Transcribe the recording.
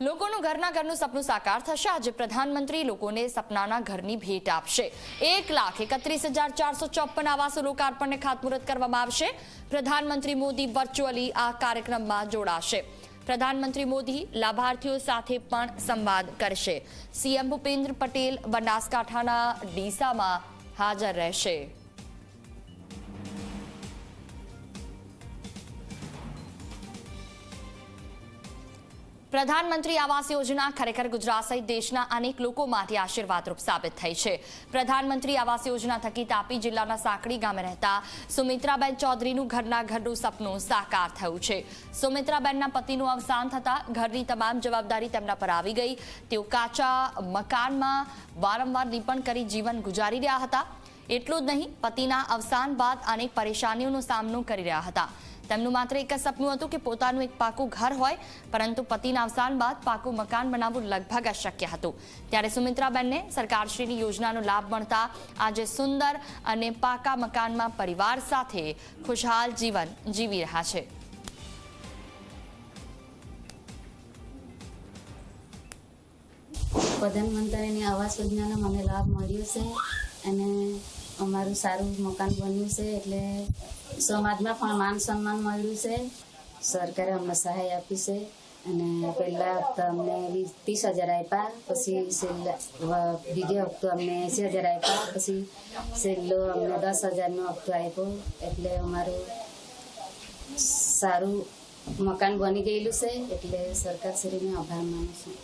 લોકોનું ઘરના ઘરનું સપનું સાકાર થશે. આજે પ્રધાનમંત્રી લોકોને સપનાના ઘરની ભેટ આપશે. એક લાખ એકત્રીસ હજાર ચારસો ચોપન આવાસો લોકાર્પણને ખાતમુહૂર્ત કરવામાં આવશે. પ્રધાનમંત્રી મોદી વર્ચ્યુઅલી આ કાર્યક્રમમાં જોડાશે. પ્રધાનમંત્રી મોદી લાભાર્થીઓ સાથે પણ સંવાદ કરશે. સીએમ ભૂપેન્દ્ર પટેલ બનાસકાંઠાના ડીસામાં હાજર રહેશે. પ્રધાનમંત્રી આવાસ યોજના ખરેખર ગુજરાત સહિત દેશના અનેક લોકો માટે આશીર્વાદરૂપ સાબિત થઈ છે. પ્રધાનમંત્રી આવાસ યોજના થકી તાપી જિલ્લાના સાંકડી ગામે રહેતા સુમિત્રાબેન ચૌધરીનું ઘરના ઘરનું સપનું સાકાર થયું છે. સુમિત્રાબેનના પતિનું અવસાન થતાં ઘરની તમામ જવાબદારી તેમના પર આવી ગઈ. તેઓ કાચા મકાનમાં વારંવાર નિપણ કરી જીવન ગુજારી રહ્યા હતા. એટલું જ નહીં, પતિના અવસાન બાદ અનેક પરેશાનીઓનો સામનો કરી રહ્યા હતા. તેમનું માત્ર એક જ સપનું હતું કે પોતાનું એક પાકું ઘર હોય, પરંતુ પતિના અવસાન બાદ પાકું મકાન બનાવવું લગભગ અશક્ય હતું. ત્યારે સુમિત્રાબેનને સરકારશ્રીની યોજનાનો લાભ મળતા આજે સુંદર અને પાકા મકાનમાં પરિવાર સાથે ખુશહાલ જીવન જીવી રહ્યા છે. પ્રધાનમંત્રીની આવાસ યોજનાનો મને લાભ મળ્યો છે અને અમારું સારું મકાન બન્યું છે એટલે સમાજમાં પણ માન સન્માન મળ્યું છે. સરકારે અમને સહાય આપી છે અને પહેલા હપ્તા અમને વીસ, ત્રીસ હજાર આપ્યા, પછી છેલ્લા બીજો હપ્તો અમને એંસી હજાર આપ્યા, પછી છેલ્લો અમને દસ હજારનો હપ્તો આપ્યો. એટલે અમારું સારું મકાન બની ગયેલું છે. એટલે સરકારશ્રીને આભાર માનું છું.